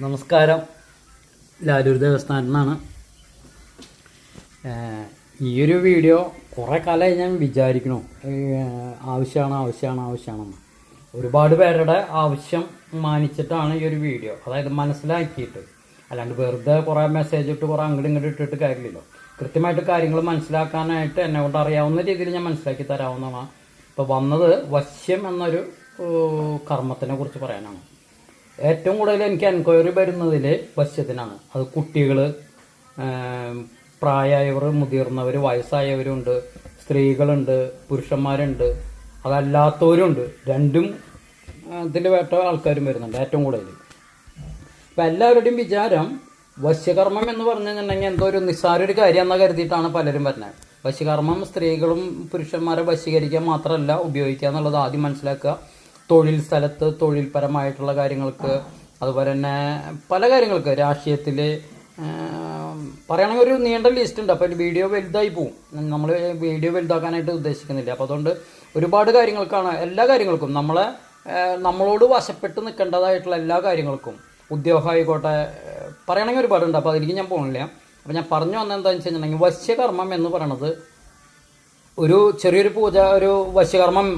നമസ്കാരം. ലാലൂർ ദേവസ്ഥാനത്ത് നിന്നാണ്. ഈ ഒരു വീഡിയോ കുറേ കാലമായി ഞാൻ വിചാരിക്കണു ആവശ്യമാണ് ആവശ്യമാണ് ആവശ്യമാണെന്ന്. ഒരുപാട് പേരുടെ ആവശ്യം മാനിച്ചിട്ടാണ് ഈ ഒരു വീഡിയോ. അതായത് മനസ്സിലാക്കിയിട്ട്. അല്ലാണ്ട് വെറുതെ കുറേ മെസ്സേജ് ഇട്ട് കുറേ അങ്ങോട്ടും ഇങ്ങോട്ടും ഇട്ടിട്ട് കാര്യമില്ലല്ലോ. കൃത്യമായിട്ട് കാര്യങ്ങൾ മനസ്സിലാക്കാനായിട്ട് എന്നെ കൊണ്ട് അറിയാവുന്ന രീതിയിൽ ഞാൻ മനസ്സിലാക്കി തരാവുന്നതാണ്. ഇപ്പോൾ വന്നത് വശ്യം എന്നൊരു കർമ്മത്തിനെ കുറിച്ച് പറയാനാണ്. ഏറ്റവും കൂടുതൽ എനിക്ക് എൻക്വയറി വരുന്നതിൽ വശ്യത്തിനാണ് അത് കുട്ടികൾ പ്രായമായവർ മുതിർന്നവർ വയസ്സായവരുണ്ട് സ്ത്രീകളുണ്ട് പുരുഷന്മാരുണ്ട് അതല്ലാത്തവരുണ്ട്. രണ്ടും ഇതിൽ വേട്ട ആൾക്കാരും വരുന്നുണ്ട് ഏറ്റവും കൂടുതൽ. അപ്പം എല്ലാവരുടെയും വിചാരം വശ്യകർമ്മം എന്ന് പറഞ്ഞു കഴിഞ്ഞിട്ടുണ്ടെങ്കിൽ എന്തോ ഒരു നിസ്സാര ഒരു കാര്യം എന്ന് കരുതിയിട്ടാണ് പലരും വരുന്നത്. വശ്യകർമ്മം സ്ത്രീകളും പുരുഷന്മാരെ വശീകരിക്കാൻ മാത്രമല്ല ഉപയോഗിക്കുക എന്നുള്ളത് ആദ്യം മനസ്സിലാക്കുക. തൊഴിൽ സ്ഥലത്ത് തൊഴിൽപരമായിട്ടുള്ള കാര്യങ്ങൾക്ക് അതുപോലെ തന്നെ പല കാര്യങ്ങൾക്ക് രാഷ്ട്രീയത്തിൽ പറയുകയാണെങ്കിൽ ഒരു നീണ്ട ലിസ്റ്റ് ഉണ്ട്. അപ്പോൾ വീഡിയോ വലുതായി പോവും. നമ്മൾ വീഡിയോ വലുതാക്കാനായിട്ട് ഉദ്ദേശിക്കുന്നില്ല. അപ്പോൾ അതുകൊണ്ട് ഒരുപാട് കാര്യങ്ങൾക്കാണ് എല്ലാ കാര്യങ്ങൾക്കും നമ്മളെ നമ്മളോട് വശപ്പെട്ട് നിൽക്കേണ്ടതായിട്ടുള്ള എല്ലാ കാര്യങ്ങൾക്കും. ഉദ്യോഗം ആയിക്കോട്ടെ പറയണമെങ്കിൽ ഒരുപാടുണ്ട് അപ്പോൾ അതിലേക്ക് ഞാൻ പോകുന്നില്ല അപ്പോൾ ഞാൻ പറഞ്ഞു വന്നത് എന്താണെന്ന് വെച്ച് കഴിഞ്ഞിട്ടുണ്ടെങ്കിൽ വശ്യകർമ്മം എന്ന് പറയണത് ഒരു ചെറിയൊരു പൂജ ഒരു വശ്യകർമ്മം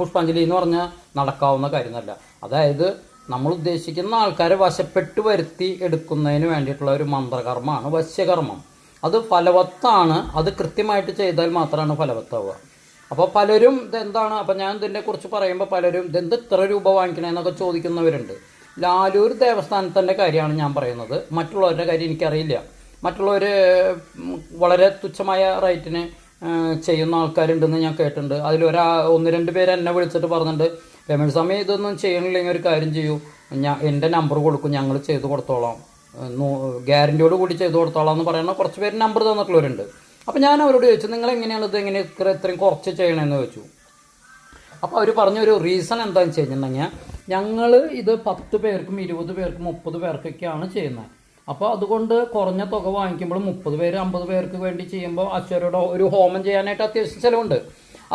പുഷ്പാഞ്ജലി എന്ന് പറഞ്ഞാൽ നടക്കാവുന്ന കാര്യമല്ല അതായത് നമ്മൾ ഉദ്ദേശിക്കുന്ന ആൾക്കാരെ വശപ്പെട്ട് വരുത്തി എടുക്കുന്നതിന് വേണ്ടിയിട്ടുള്ള ഒരു മന്ത്രകർമ്മമാണ് വശ്യകർമ്മം. അത് ഫലവത്താണ്. അത് കൃത്യമായിട്ട് ചെയ്താൽ മാത്രമാണ് ഫലവത്താവുക. അപ്പോൾ പലരും ഇതെന്താണ്? അപ്പോൾ ഞാൻ ഇതിനെക്കുറിച്ച് പറയുമ്പോൾ പലരും ഇതെന്ത് ഇത്ര രൂപ വാങ്ങിക്കണമെന്നൊക്കെ ചോദിക്കുന്നവരുണ്ട്. ലാലൂർ ദേവസ്ഥാനത്തിന്റെ കാര്യമാണ് ഞാൻ പറയുന്നത്. മറ്റുള്ളവരുടെ കാര്യം എനിക്കറിയില്ല. മറ്റുള്ളവർ വളരെ തുച്ഛമായ റേറ്റിന് ചെയ്യുന്ന ആൾക്കാരുണ്ടെന്ന് ഞാൻ കേട്ടിട്ടുണ്ട്. അതിലൊരാ ഒന്ന് രണ്ട് പേര് എന്നെ വിളിച്ചിട്ട് പറഞ്ഞിട്ടുണ്ട്. രമേഷ് സമയം ഇതൊന്നും ചെയ്യണില്ലെങ്കിൽ ഒരു കാര്യം ചെയ്യൂ. ഞാൻ എന്റെ നമ്പർ കൊടുക്കും ഞങ്ങൾ ചെയ്ത് കൊടുത്തോളാം. ഗ്യാരന്റിയോട് കൂടി ചെയ്ത് കൊടുത്തോളാം എന്ന് പറയുന്ന കുറച്ച് പേര് നമ്പർ തന്നിട്ടുള്ളവരുണ്ട്. അപ്പോൾ ഞാൻ അവരോട് ചോദിച്ചു നിങ്ങൾ എങ്ങനെയാണ് ഇത് എങ്ങനെ ഇത്ര ഇത്രയും കുറച്ച് ചെയ്യണമെന്ന് ചോദിച്ചു. അപ്പോൾ അവർ പറഞ്ഞൊരു റീസൺ എന്താണെന്ന് വെച്ച് കഴിഞ്ഞിട്ടുണ്ടെങ്കിൽ ഞങ്ങൾ ഇത് പത്ത് പേർക്കും ഇരുപത് പേർക്കും മുപ്പത് പേർക്കൊക്കെയാണ് ചെയ്യുന്നത്. അപ്പോൾ അതുകൊണ്ട് കുറഞ്ഞ തുക വാങ്ങിക്കുമ്പോൾ മുപ്പത് പേര് അമ്പത് പേർക്ക് വേണ്ടി ചെയ്യുമ്പോൾ അച്ഛരോട് ഒരു ഹോമം ചെയ്യാനായിട്ട് അത്യാവശ്യം ചിലവുണ്ട്.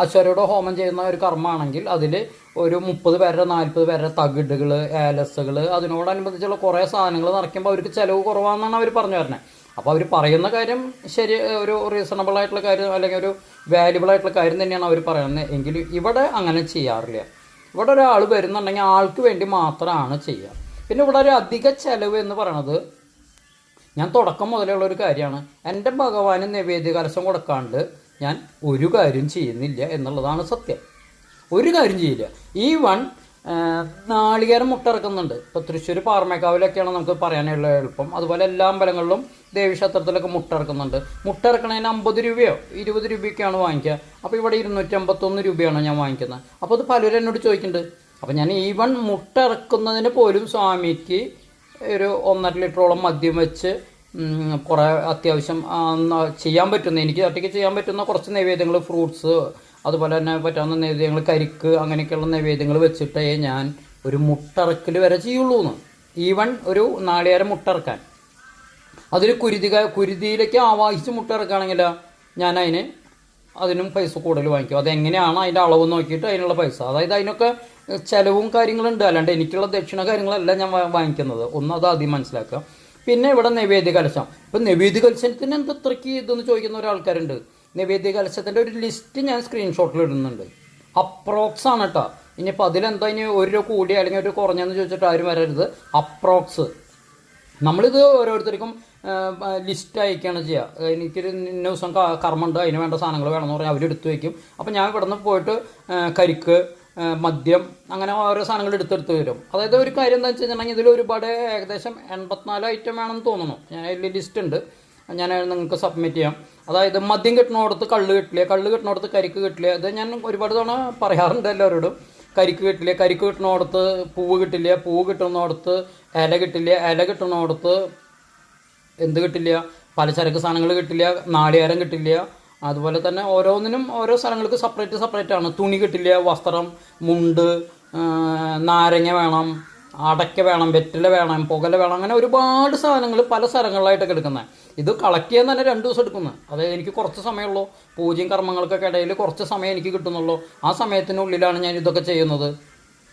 അശ്വരയുടെ ഹോമം ചെയ്യുന്ന ഒരു കർമ്മമാണെങ്കിൽ അതിൽ ഒരു മുപ്പത് പേരുടെ നാൽപ്പത് പേരുടെ തകിടുകൾ ഏലസുകൾ അതിനോടനുബന്ധിച്ചുള്ള കുറേ സാധനങ്ങൾ നിറയ്ക്കുമ്പോൾ അവർക്ക് ചിലവ് കുറവാണെന്നാണ് അവർ പറഞ്ഞു വരുന്നത്. അപ്പോൾ അവർ പറയുന്ന കാര്യം ശരി ഒരു റീസണബിൾ ആയിട്ടുള്ള കാര്യം അല്ലെങ്കിൽ ഒരു വാല്യുബിൾ ആയിട്ടുള്ള കാര്യം തന്നെയാണ് അവർ പറയുന്നത്. എങ്കിൽ ഇവിടെ അങ്ങനെ ചെയ്യാറില്ല. ഇവിടെ ഒരാൾ വരുന്നുണ്ടെങ്കിൽ ആൾക്ക് വേണ്ടി മാത്രമാണ് ചെയ്യുക. പിന്നെ ഇവിടെ ഒരു അധിക ചിലവ് എന്ന് പറയണത് ഞാൻ തുടക്കം മുതലുള്ള ഒരു കാര്യമാണ്. എന്റെ ഭഗവാന് നിവേദ്യ കലശം കൊടുക്കാണ്ട് ഞാൻ ഒരു കാര്യം ചെയ്യുന്നില്ല എന്നുള്ളതാണ് സത്യം. ഒരു കാര്യം ചെയ്യില്ല. ഈ വൺ നാളികേരം മുട്ട ഇറക്കുന്നുണ്ട്. ഇപ്പോൾ തൃശ്ശൂർ പാറമേക്കാവിലൊക്കെയാണ് നമുക്ക് പറയാനുള്ള എളുപ്പം. അതുപോലെ എല്ലാ അമ്പലങ്ങളിലും ദേവീക്ഷേത്രത്തിലൊക്കെ മുട്ട ഇറക്കുന്നുണ്ട്. മുട്ട ഇറക്കണതിന് അമ്പത് രൂപയോ ഇരുപത് രൂപയൊക്കെയാണ് വാങ്ങിക്കുക. അപ്പോൾ ഇവിടെ ഇരുന്നൂറ്റി അമ്പത്തൊന്ന് രൂപയാണ് ഞാൻ വാങ്ങിക്കുന്നത്. അപ്പോൾ അത് പലരും എന്നോട് ചോദിക്കുന്നുണ്ട്. അപ്പോൾ ഞാൻ ഈവൺ മുട്ട ഇറക്കുന്നതിന് പോലും സ്വാമിക്ക് ഒരു ഒന്നര ലിറ്ററോളം മദ്യം വെച്ച് കുറേ അത്യാവശ്യം ചെയ്യാൻ പറ്റുന്ന എനിക്ക് ഒറ്റയ്ക്ക് ചെയ്യാൻ പറ്റുന്ന കുറച്ച് നൈവേദ്യങ്ങൾ ഫ്രൂട്ട്സ് അതുപോലെ തന്നെ പറ്റാവുന്ന നൈവേദ്യങ്ങൾ കരിക്ക് അങ്ങനെയൊക്കെയുള്ള നൈവേദ്യങ്ങൾ വെച്ചിട്ടേ ഞാൻ ഒരു മുട്ടറക്കൽ വരെ ചെയ്യുള്ളൂ എന്ന് ഈവൺ ഒരു നാളികേരം മുട്ടറക്കാൻ. അതിൽ കുരുതി കുരുതിയിലേക്ക് ആവാഹിച്ച് മുട്ടറക്കുകയാണെങ്കിൽ ഞാൻ അതിന് അതിനും പൈസ കൂടുതൽ വാങ്ങിക്കും. അതെങ്ങനെയാണ് അതിന്റെ അളവ് നോക്കിയിട്ട് അതിനുള്ള പൈസ. അതായത് അതിനൊക്കെ ചിലവും കാര്യങ്ങളുണ്ട്. അല്ലാണ്ട് എനിക്കുള്ള ദക്ഷിണ കാര്യങ്ങളല്ല ഞാൻ വാങ്ങിക്കുന്നത്. ഒന്ന് അത് ആദ്യം മനസ്സിലാക്കുക. പിന്നെ ഇവിടെ നൈവേദ്യ കലശം. ഇപ്പം നൈവേദ്യ കലശത്തിന് എന്ത് ഇതെന്ന് ചോദിക്കുന്ന ഒരാൾക്കാരുണ്ട് നൈവേദ്യ കലശത്തിന്റെ ഒരു ലിസ്റ്റ് ഞാൻ സ്ക്രീൻഷോട്ടിൽ ഇടുന്നുണ്ട്. അപ്രോക്സ് ആണ് കേട്ടോ ഇനിയിപ്പോൾ അതിലെന്താ ഇനി ഒരു രൂപ കൂടി അല്ലെങ്കിൽ ഒരു കുറഞ്ഞെന്ന് ചോദിച്ചിട്ട് ആരും വരരുത്. അപ്രോക്സ് നമ്മളിത് ഓരോരുത്തർക്കും ലിസ്റ്റ് അയക്കുകയാണ് ചെയ്യുക എനിക്കൊരു ഇന്ന ദിവസം കർമ്മമുണ്ട് അതിന് വേണ്ട സാധനങ്ങൾ വേണമെന്ന് പറഞ്ഞാൽ അവരെടുത്ത് വയ്ക്കും അപ്പോൾ ഞാൻ ഇവിടെ നിന്ന് പോയിട്ട് കരിക്ക് മദ്യം അങ്ങനെ ഓരോ സാധനങ്ങൾ എടുത്തെടുത്ത് വരും അതായത് ഒരു കാര്യം എന്താ വെച്ച് കഴിഞ്ഞിട്ടുണ്ടെങ്കിൽ ഇതിൽ ഒരുപാട് ഏകദേശം എൺപത്തിനാല് ഐറ്റം വേണമെന്ന് തോന്നുന്നു. ഞാൻ അതിൽ ലിസ്റ്റ് ഉണ്ട്. ഞാൻ നിങ്ങൾക്ക് സബ്മിറ്റ് ചെയ്യാം. അതായത് മദ്യം കിട്ടണോടത്ത് കള്ള് കിട്ടില്ല കള്ള് കിട്ടണോടത്ത് കരിക്ക് കിട്ടില്ല അത് ഞാൻ ഒരുപാട് തവണ പറയാറുണ്ട് എല്ലാവരോടും. കരിക്ക് കിട്ടില്ല കരിക്ക് കിട്ടണോടത്ത് പൂവ് കിട്ടില്ല പൂവ് കിട്ടുന്നോടത്ത് ഇല കിട്ടില്ല ഇല കിട്ടണോടത്ത് എന്ത് കിട്ടില്ല പലചരക്ക് സാധനങ്ങൾ കിട്ടില്ല നാളികേരം കിട്ടില്ല അതുപോലെ തന്നെ ഓരോന്നിനും ഓരോ സ്ഥലങ്ങൾക്ക് സെപ്പറേറ്റ് സെപ്പറേറ്റ് ആണ്. തുണി കിട്ടില്ല വസ്ത്രം മുണ്ട് നാരങ്ങ വേണം അടയ്ക്ക വേണം വെറ്റില വേണം പുകല വേണം അങ്ങനെ ഒരുപാട് സാധനങ്ങൾ പല സ്ഥലങ്ങളിലായിട്ടൊക്കെ എടുക്കുന്നത് ഇത് കളക്ട് ചെയ്യാൻ തന്നെ രണ്ട് ദിവസം എടുക്കുന്നത് അതായത് എനിക്ക് കുറച്ച് സമയമുള്ളൂ. പൂജയും കർമ്മങ്ങൾക്കൊക്കെ ഇടയിൽ കുറച്ച് സമയം എനിക്ക് കിട്ടുന്നുള്ളൂ. ആ സമയത്തിനുള്ളിലാണ് ഞാൻ ഇതൊക്കെ ചെയ്യുന്നത്.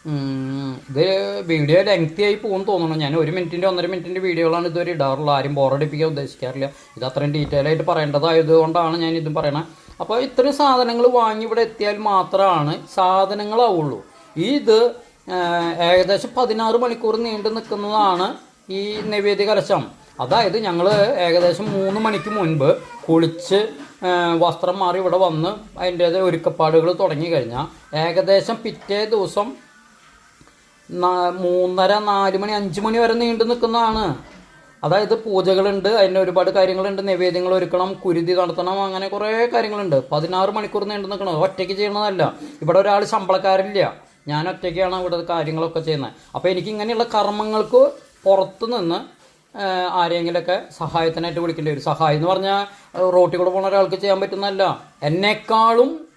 ഇത് വീഡിയോ ലെങ്തി ആയി പോകും തോന്നുന്നു. ഞാൻ ഒരു മിനിറ്റിന്റെ ഒന്നര മിനിറ്റിന്റെ വീഡിയോകളാണ് ഇതുവരെ ഇടാറുള്ളത്. ആരും ബോറടിപ്പിക്കാൻ ഉദ്ദേശിക്കാറില്ല. ഇത് അത്രയും ഡീറ്റെയിൽ ആയിട്ട് പറയേണ്ടതായതുകൊണ്ടാണ് ഞാൻ ഇതും പറയണത്. അപ്പോൾ ഇത്രയും സാധനങ്ങൾ വാങ്ങി ഇവിടെ എത്തിയാൽ മാത്രമാണ് സാധനങ്ങളാവുള്ളൂ. ഇത് ഏകദേശം പതിനാറ് മണിക്കൂർ നീണ്ടു നിൽക്കുന്നതാണ് ഈ നിവേദി കലശം. അതായത് ഞങ്ങൾ ഏകദേശം മൂന്ന് മണിക്ക് മുൻപ് കുളിച്ച് വസ്ത്രം മാറി ഇവിടെ വന്ന് അതിന്റേതായ ഒരുക്കപ്പാടുകൾ തുടങ്ങി കഴിഞ്ഞാൽ ഏകദേശം പിറ്റേ ദിവസം മൂന്നര നാല് മണി അഞ്ച് മണി വരെ നീണ്ടു നിൽക്കുന്നതാണ്. അതായത് പൂജകളുണ്ട് അതിന്റെ ഒരുപാട് കാര്യങ്ങളുണ്ട്. നിവേദ്യങ്ങൾ ഒരുക്കണം കുരുതി നടത്തണം അങ്ങനെ കുറേ കാര്യങ്ങളുണ്ട്. പതിനാറ് മണിക്കൂർ നീണ്ടു നിൽക്കണം ഒറ്റയ്ക്ക് ചെയ്യണതല്ല. ഇവിടെ ഒരാൾ ശമ്പളക്കാരില്ല. ഞാൻ ഒറ്റയ്ക്കാണ് ഇവിടെ കാര്യങ്ങളൊക്കെ ചെയ്യുന്നത്. അപ്പോൾ എനിക്ക് ഇങ്ങനെയുള്ള കർമ്മങ്ങൾക്ക് പുറത്തു നിന്ന് ആഹ് ആരെങ്കിലുമൊക്കെ സഹായത്തിനായിട്ട് വിളിക്കേണ്ടി വരും. സഹായം എന്ന് പറഞ്ഞാൽ റോട്ടിൽ കൂടെ പോകുന്ന ഒരാൾക്ക് ചെയ്യാൻ പറ്റുന്നതല്ല. എന്നെക്കാളും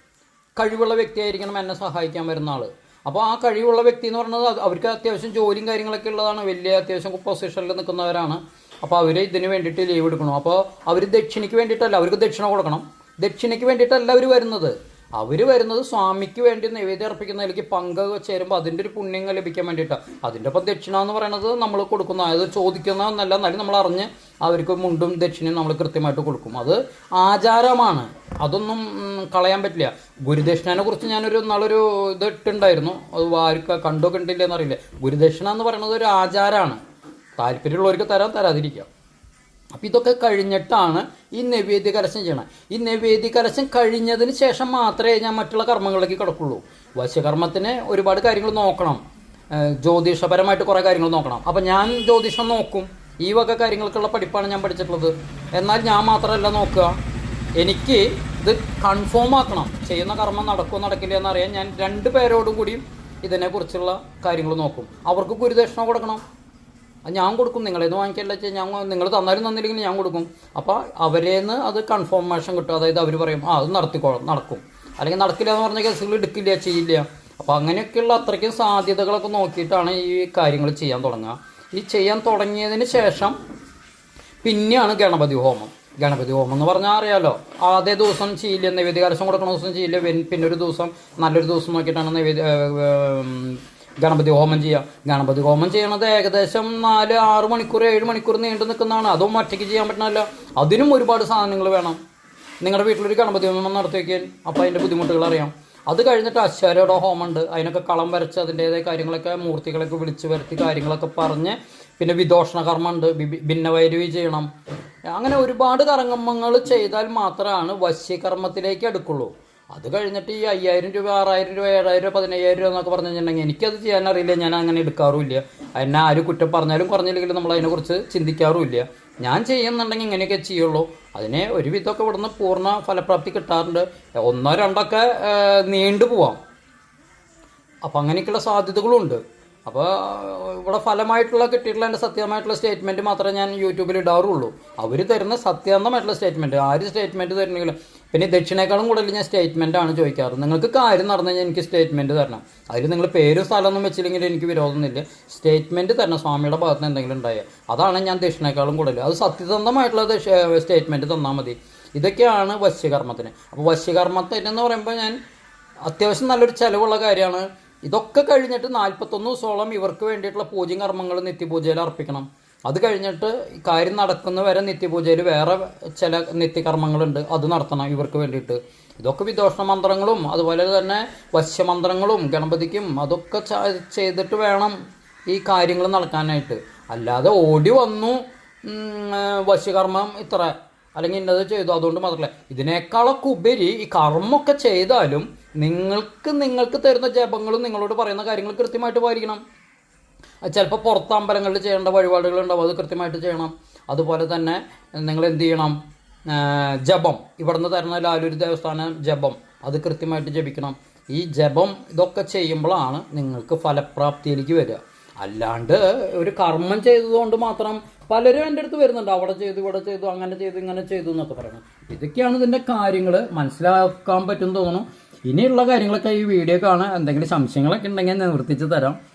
കഴിവുള്ള വ്യക്തിയായിരിക്കണം എന്നെ സഹായിക്കാൻ വരുന്ന ആൾ അപ്പോൾ ആ കഴിവുള്ള വ്യക്തി എന്ന് പറയുന്നത് അവർക്ക് അത്യാവശ്യം ജോലിയും കാര്യങ്ങളൊക്കെ ഉള്ളതാണ്. വലിയ അത്യാവശ്യം പൊസിഷനിൽ നിൽക്കുന്നവരാണ്. അപ്പോൾ അവർ ഇതിന് വേണ്ടിയിട്ട് ലീവ് എടുക്കണം. അപ്പോൾ അവർ ദക്ഷിണയ്ക്ക് വേണ്ടിയിട്ടല്ല അവർക്ക് ദക്ഷിണ കൊടുക്കണം. ദക്ഷിണയ്ക്ക് വേണ്ടിയിട്ടല്ല അവർ വരുന്നത്. അവർ വരുന്നത് സ്വാമിക്ക് വേണ്ടി നൈവേദ്യം അർപ്പിക്കുന്നതിലേക്ക് പങ്ക് ചേരുമ്പോൾ അതിന്റെ ഒരു പുണ്യം ലഭിക്കാൻ വേണ്ടിയിട്ടാണ് അതിന്റെ ഒപ്പം ദക്ഷിണ എന്ന് പറയുന്നത് നമ്മൾ കൊടുക്കുന്ന. അത് ചോദിക്കുന്ന എന്നല്ല എന്നാലും നമ്മൾ അറിഞ്ഞ് അവർക്ക് മുണ്ടും ദക്ഷിണയും നമ്മൾ കൃത്യമായിട്ട് കൊടുക്കും. അത് ആചാരമാണ്. അതൊന്നും കളയാൻ പറ്റില്ല. ഗുരുദക്ഷിണനെ കുറിച്ച് ഞാനൊരു നാളൊരു ഇത് ഇട്ടുണ്ടായിരുന്നു. അത് ആർക്ക് കണ്ടോ കണ്ടില്ല എന്നറിയില്ല ഗുരുദക്ഷിണ എന്ന് പറയുന്നത് ഒരു ആചാരമാണ് താല്പര്യമുള്ളവർക്ക് തരാൻ തരാതിരിക്കാം. അപ്പം ഇതൊക്കെ കഴിഞ്ഞിട്ടാണ് ഈ നൈവേദ്യ കലശം ചെയ്യണം. ഈ നൈവേദ്യ കലശം കഴിഞ്ഞതിന് ശേഷം മാത്രമേ ഞാൻ മറ്റുള്ള കർമ്മങ്ങളിലേക്ക് കിടക്കുള്ളൂ. വശ്യകർമ്മത്തിന് ഒരുപാട് കാര്യങ്ങൾ നോക്കണം. ജ്യോതിഷപരമായിട്ട് കുറേ കാര്യങ്ങൾ നോക്കണം. അപ്പം ഞാൻ ജ്യോതിഷം നോക്കും. ഈ വക കാര്യങ്ങൾക്കുള്ള പഠിപ്പാണ് ഞാൻ പഠിച്ചിട്ടുള്ളത്. എന്നാൽ ഞാൻ മാത്രമല്ല നോക്കുക. എനിക്ക് ഇത് കൺഫേം ആക്കണം. ചെയ്യുന്ന കർമ്മം നടക്കുമോ നടക്കില്ല എന്നറിയാൻ ഞാൻ രണ്ട് പേരോടും കൂടിയും ഇതിനെക്കുറിച്ചുള്ള കാര്യങ്ങൾ നോക്കും. അവർക്ക് ഗുരുദക്ഷിണ കൊടുക്കണം. അത് ഞാൻ കൊടുക്കും. നിങ്ങളേന്ന് വാങ്ങിക്കല്ല വെച്ചാൽ ഞാൻ നിങ്ങൾ തന്നാലും തന്നില്ലെങ്കിൽ ഞാൻ കൊടുക്കും. അപ്പോൾ അവരേന്ന് അത് കൺഫർമേഷൻ കിട്ടും. അതായത് അവർ പറയും ആ അത് നടത്തിക്കോളും നടക്കും. അല്ലെങ്കിൽ നടക്കില്ല എന്ന് പറഞ്ഞ കേസുകൾ എടുക്കില്ല ചെയ്യില്ല. അപ്പോൾ അങ്ങനെയൊക്കെയുള്ള അത്രയ്ക്കും സാധ്യതകളൊക്കെ നോക്കിയിട്ടാണ് ഈ കാര്യങ്ങൾ ചെയ്യാൻ തുടങ്ങുക. ഈ ചെയ്യാൻ തുടങ്ങിയതിന് ശേഷം പിന്നെയാണ് ഗണപതി ഹോമം. ഗണപതി ഹോമം എന്ന് പറഞ്ഞാൽ അറിയാലോ ആദ്യ ദിവസം ചെയ്യില്ല നൈവേദ്യ കലശം കൊടുക്കുന്ന ദിവസം ചെയ്യില്ല പിന്നെ ഒരു ദിവസം നല്ലൊരു ദിവസം നോക്കിയിട്ടാണ് നൈവേദ്യ ഗണപതി ഹോമം ചെയ്യുക ഗണപതി ഹോമം ചെയ്യണത് ഏകദേശം നാല് ആറ് മണിക്കൂർ ഏഴ് മണിക്കൂർ നീണ്ടു നിൽക്കുന്നതാണ്. അതും ഒറ്റയ്ക്ക് ചെയ്യാൻ പറ്റണമല്ല. അതിനും ഒരുപാട് സാധനങ്ങൾ വേണം. നിങ്ങളുടെ വീട്ടിലൊരു ഗണപതി ഹോമം നടത്തിവെക്കാൻ അപ്പോൾ അതിന്റെ ബുദ്ധിമുട്ടുകൾ അറിയാം. അത് കഴിഞ്ഞിട്ട് അശ്വരയുടെ ഹോമുണ്ട് അതിനൊക്കെ കളം വരച്ച് അതിന്റേതായ കാര്യങ്ങളൊക്കെ മൂർത്തികളൊക്കെ വിളിച്ച് വരുത്തി കാര്യങ്ങളൊക്കെ പറഞ്ഞ് പിന്നെ വിദോഷണ കർമ്മമുണ്ട്. ഭിന്നവൈരവി ചെയ്യണം. അങ്ങനെ ഒരുപാട് കർമ്മങ്ങൾ ചെയ്താൽ മാത്രമാണ് വശ്യകർമ്മത്തിലേക്ക് അടുക്കുള്ളൂ. അത് കഴിഞ്ഞിട്ട് ഈ അയ്യായിരം രൂപ ആറായിരം രൂപ ഏഴായിരം രൂപ പതിനയ്യായിരം രൂപ എന്നൊക്കെ പറഞ്ഞു കഴിഞ്ഞിട്ടുണ്ടെങ്കിൽ എനിക്കത് ചെയ്യാൻ അറിയില്ല. ഞാൻ അങ്ങനെ എടുക്കാറുമില്ല. എന്നെ ആരും കുറ്റം പറഞ്ഞാലും കുറഞ്ഞില്ലെങ്കിലും നമ്മൾ അതിനെക്കുറിച്ച് ചിന്തിക്കാറുമില്ല. ഞാൻ ചെയ്യുന്നുണ്ടെങ്കിൽ ഇങ്ങനെയൊക്കെ ചെയ്യുള്ളൂ. അതിനെ ഒരുവിധമൊക്കെ ഇവിടുന്ന് പൂർണ ഫലപ്രാപ്തി കിട്ടാറുണ്ട്. ഒന്നോ രണ്ടൊക്കെ നീണ്ടു പോവാം. അപ്പം അങ്ങനെയൊക്കെയുള്ള സാധ്യതകളുണ്ട്. അപ്പോൾ ഇവിടെ ഫലമായിട്ടുള്ള കിട്ടിയിട്ടുള്ള എന്റെ സത്യമായിട്ടുള്ള സ്റ്റേറ്റ്മെന്റ് മാത്രമേ ഞാൻ യൂട്യൂബിൽ ഇടാറുള്ളൂ. അവർ തരുന്ന സത്യാന്തമായിട്ടുള്ള സ്റ്റേറ്റ്മെന്റ്. ആര് സ്റ്റേറ്റ്മെന്റ് തരണമെങ്കിലും പിന്നെ ദക്ഷിണേക്കാളും കൂടുതൽ ഞാൻ സ്റ്റേറ്റ്മെന്റ് ആണ് ചോദിക്കാറ്. നിങ്ങൾക്ക് കാര്യം നടന്നു കഴിഞ്ഞാൽ എനിക്ക് സ്റ്റേറ്റ്മെന്റ് തരണം. അതിൽ നിങ്ങൾ പേരും സ്ഥലമൊന്നും വെച്ചില്ലെങ്കിൽ എനിക്ക് വിരോധമൊന്നുമില്ല. സ്റ്റേറ്റ്മെന്റ് തരണം സ്വാമിയുടെ ഭാഗത്ത് എന്തെങ്കിലും ഉണ്ടായ. അതാണ് ഞാൻ ദക്ഷിണേക്കാളും കൂടുതൽ. അത് സത്യസന്ധമായിട്ടുള്ള സ്റ്റേറ്റ്മെന്റ് തന്നാൽ മതി. ഇതൊക്കെയാണ് വശ്യകർമ്മത്തിന് അപ്പോൾ വശ്യകർമ്മത്തിന് എന്ന് പറയുമ്പോൾ ഞാൻ അത്യാവശ്യം നല്ലൊരു ചിലവുള്ള കാര്യമാണ്. ഇതൊക്കെ കഴിഞ്ഞിട്ട് നാൽപ്പത്തൊന്ന് ദിവസോളം ഇവർക്ക് വേണ്ടിയിട്ടുള്ള പൂജ്യം കർമ്മങ്ങൾ നിത്യപൂജയിൽ അർപ്പിക്കണം. അത് കഴിഞ്ഞിട്ട് കാര്യം നടക്കുന്ന വരെ നിത്യപൂജയിൽ വേറെ ചില നിത്യകർമ്മങ്ങളുണ്ട്. അത് നടത്തണം ഇവർക്ക് വേണ്ടിയിട്ട്. ഇതൊക്കെ വിദോഷണ മന്ത്രങ്ങളും അതുപോലെ തന്നെ വശ്യമന്ത്രങ്ങളും ഗണപതിക്കും അതൊക്കെ ചെയ്തിട്ട് വേണം ഈ കാര്യങ്ങൾ നടക്കാനായിട്ട്. അല്ലാതെ ഓടി വന്നു വശ്യകർമ്മം ഇത്ര അല്ലെങ്കിൽ ഇന്നത് ചെയ്തു അതുകൊണ്ട് മാത്രമല്ല ഇതിനേക്കാളൊക്കെ ഉപരി ഈ കർമ്മമൊക്കെ ചെയ്താലും നിങ്ങൾക്ക് നിങ്ങൾക്ക് തരുന്ന ജപങ്ങളും നിങ്ങളോട് പറയുന്ന കാര്യങ്ങൾ കൃത്യമായിട്ട് പാലിക്കണം. ചിലപ്പോൾ പുറത്ത് അമ്പലങ്ങളിൽ ചെയ്യേണ്ട വഴിപാടുകൾ ഉണ്ടാവും അത് കൃത്യമായിട്ട് ചെയ്യണം. അതുപോലെ തന്നെ നിങ്ങൾ എന്ത് ചെയ്യണം? ജപം. ഇവിടുന്ന് തരുന്ന ലാലൂരി ദേവസ്ഥാനം ജപം. അത് കൃത്യമായിട്ട് ജപിക്കണം. ഈ ജപം ഇതൊക്കെ ചെയ്യുമ്പോഴാണ് നിങ്ങൾക്ക് ഫലപ്രാപ്തിയിലേക്ക് വരിക. അല്ലാണ്ട് ഒരു കർമ്മം ചെയ്തതുകൊണ്ട് മാത്രം പലരും എന്റെ അടുത്ത് വരുന്നുണ്ട്. അവിടെ ചെയ്തു ഇവിടെ ചെയ്തു അങ്ങനെ ചെയ്തു ഇങ്ങനെ ചെയ്തു എന്നൊക്കെ പറയണം ഇതൊക്കെയാണ് ഇതിന്റെ കാര്യങ്ങൾ. മനസ്സിലാക്കാൻ പറ്റും തോന്നുന്നു. ഇനിയുള്ള കാര്യങ്ങളൊക്കെ ഈ വീഡിയോ കാണാൻ എന്തെങ്കിലും സംശയങ്ങളൊക്കെ ഉണ്ടെങ്കിൽ ഞാൻ നിവർത്തിച്ച് തരാം.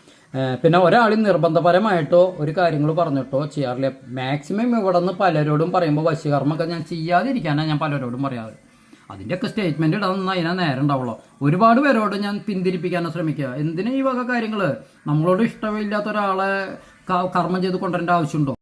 പിന്നെ ഒരാൾ നിർബന്ധപരമായിട്ടോ ഒരു കാര്യങ്ങൾ പറഞ്ഞിട്ടോ ചെയ്യാറില്ല. മാക്സിമം ഇവിടെ നിന്ന് പലരോടും പറയുമ്പോൾ വശ്യകർമ്മമൊക്കെ ഞാൻ ചെയ്യാതിരിക്കാനാണ് ഞാൻ പലരോടും പറയാറ്. അതിന്റെയൊക്കെ സ്റ്റേറ്റ്മെന്റ് ഇടാൻ അതിനാ നേരം ഉണ്ടാവുള്ളൂ. ഒരുപാട് പേരോട് ഞാൻ പിന്തിരിപ്പിക്കാനും ശ്രമിക്കുക. എന്തിനാ ഈ വക കാര്യങ്ങൾ നമ്മളോട് ഇഷ്ടമില്ലാത്ത ഒരാളെ കർമ്മം ചെയ്ത് കൊണ്ടുവരേണ്ട ആവശ്യമുണ്ടോ?